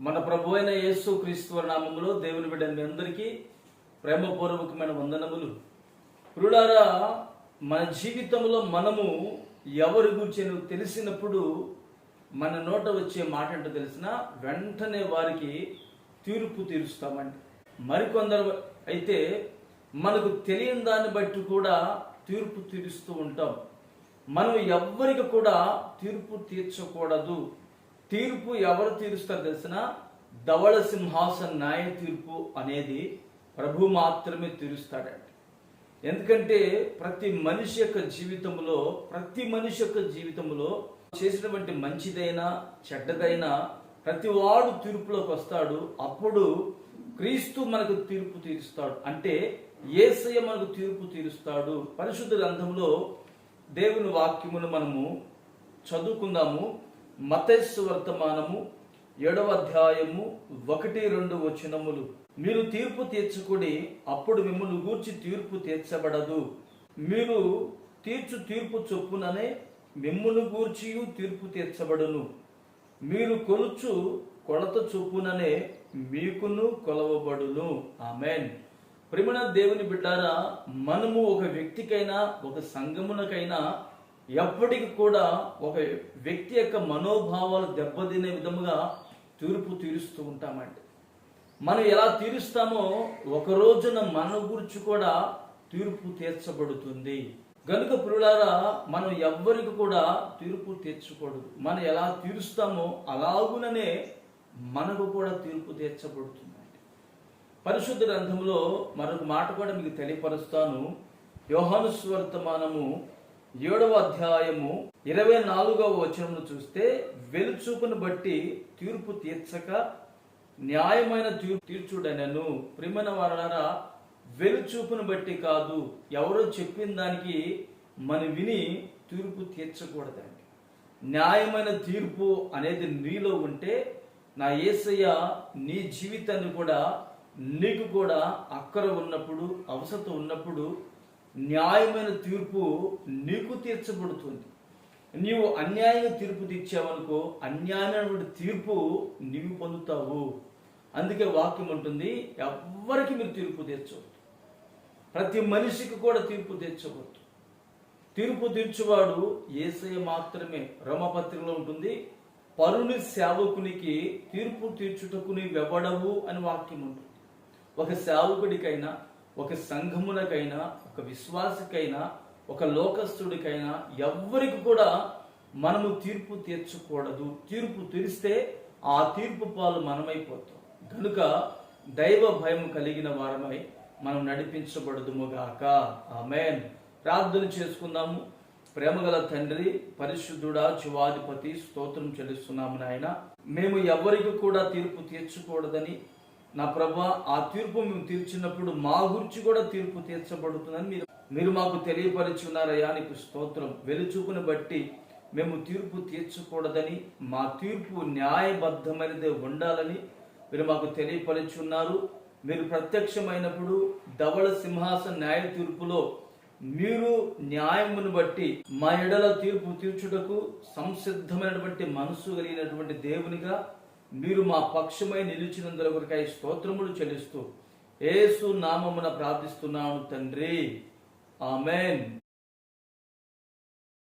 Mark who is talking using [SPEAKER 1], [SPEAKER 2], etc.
[SPEAKER 1] మన ప్రభు అయిన యేసు క్రీస్తు నామములో దేవుని బిడ్డ మీ అందరికీ ప్రేమపూర్వకమైన వందనములు. పురుడారా మన జీవితంలో మనము ఎవరి గురించి తెలిసినప్పుడు మన నోట వచ్చే మాట అంటే తెలిసిన వెంటనే వారికి తీర్పు తీరుస్తామండి. మరికొందరు అయితే మనకు తెలియని దాన్ని బట్టి కూడా తీర్పు తీరుస్తూ ఉంటాం. మనం ఎవ్వరికి కూడా తీర్పు తీర్చకూడదు. తీర్పు ఎవరు తీరుస్తారు తెలిసిన? ధవళ సింహాసన న్యాయ తీర్పు అనేది ప్రభు మాత్రమే తీరుస్తాడండి ఎందుకంటే ప్రతి మనిషి యొక్క జీవితంలో ప్రతి మనిషి యొక్క జీవితంలో చేసినటువంటి మంచిదైనా చెడ్డదైనా ప్రతి వాడు తీర్పులోకి వస్తాడు. అప్పుడు క్రీస్తు మనకు తీర్పు తీరుస్తాడు. అంటే ఏసయ్య మనకు తీర్పు తీరుస్తాడు. పరిశుద్ధ గ్రంథంలో దేవుని వాక్యమును మనము చదువుకుందాము. మతస్సు వర్తమానము ఏడవ అధ్యాయము ఒకటి రెండు వచనములు. మీరు తీర్పు తీర్చుకుని అప్పుడు మిమ్మల్ని గూర్చి తీర్పు తీర్చబడదు. మీరు తీర్చు తీర్పు చొప్పుననే మిమ్మును గూర్చి తీర్పు తీర్చబడును. మీరు కొలుచు కొలత చొప్పుననే మీకును కొలవబడును. ఆమెన్. ప్రిమణ దేవుని బిడ్డారా మనము ఒక వ్యక్తికైనా ఒక సంగమునకైనా ఎప్పటికి కూడా ఒక వ్యక్తి యొక్క మనోభావాలు దెబ్బతినే విధముగా తీర్పు తీరుస్తూ ఉంటామండి. మనం ఎలా తీరుస్తామో ఒక రోజున మన గురించి కూడా తీర్పు తీర్చబడుతుంది. గనుక పురులారా మనం ఎవ్వరికి కూడా తీర్పు తీర్చకూడదు. మనం ఎలా తీరుస్తామో అలాగుననే మనకు కూడా తీర్పు తీర్చబడుతుందండి. పరిశుద్ధ గ్రంథంలో మరొక మాట కూడా మీకు తెలియపరుస్తాను. యోహానుస్వర్తమానము ఏడవ అధ్యాయము ఇరవై నాలుగవ వచనమును చూస్తే వెలుచూపును బట్టి తీర్పు తీర్చక న్యాయమైన తీర్పు తీర్చుడనను. ప్రిమన వారలారా వెలుచూపును బట్టి కాదు ఎవరో చెప్పిన దానికి మనం విని తీర్పు తీర్చకూడదండి. న్యాయమైన తీర్పు అనేది నీలో ఉంటే నా ఏసయ్య నీ జీవితాన్ని కూడా నీకు కూడా అక్కర ఉన్నప్పుడు అవసరం ఉన్నప్పుడు న్యాయమైన తీర్పు నీకు తీర్చబడుతుంది. నీవు అన్యాయంగా తీర్పు తీర్చావనుకో అన్యాయమైన తీర్పు నీవు పొందుతావు. అందుకే వాక్యం ఉంటుంది ఎవ్వరికి మీరు తీర్పు తీర్చవద్దు. ప్రతి మనిషికి కూడా తీర్పు తీర్చవద్దు. తీర్పు తీర్చువాడు ఏసయ మాత్రమే. రమపత్రికలో ఉంటుంది పరుని సేవకునికి తీర్పు తీర్చుటకు నీవెవడవు అని వాక్యం ఉంటుంది. ఒక సేవకుడికైనా ఒక సంఘమునకైనా ఒక విశ్వాసికైనా ఒక లోకస్తుడికైనా ఎవ్వరికి కూడా మనము తీర్పు తీర్చకూడదు. తీర్పు తీరిస్తే ఆ తీర్పు పాలు మనమైపోతాం. కనుక దైవ భయం కలిగిన వారమై మనం నడిపించబడదుముగాక ఆమెన్. ప్రార్థన చేసుకుందాము. ప్రేమగల తండ్రి పరిశుద్ధుడా శివాధిపతి స్తోత్రం చెల్లిస్తున్నాము నాయన. మేము ఎవరికి కూడా తీర్పు తీర్చకూడదని నా ప్రభా ఆ తీర్పు మేము తీర్చినప్పుడు మా గురించి కూడా తీర్పు తీర్చబడుతుందని మీరు మీరు మాకు తెలియపరిచి ఉన్నారయ్యా నీకు స్తోత్రం. వెలుచూపుని బట్టి మేము తీర్పు తీర్చకూడదని మా తీర్పు న్యాయబద్ధమైనదే ఉండాలని మీరు మాకు తెలియపరిచి ఉన్నారు. మీరు ప్రత్యక్షమైనప్పుడు ధవళ సింహాసన న్యాయ తీర్పులో మీరు న్యాయమును బట్టి మా ఎడల తీర్పు తీర్చుటకు సంసిద్ధమైనటువంటి మనసు కలిగినటువంటి దేవునిగా మీరు మా పక్షమై నిలిచినందుల కొరకై స్తోత్రములు చెల్లిస్తూ ఏసు నామమున ప్రార్థిస్తున్నాను తండ్రి. ఆమెన్.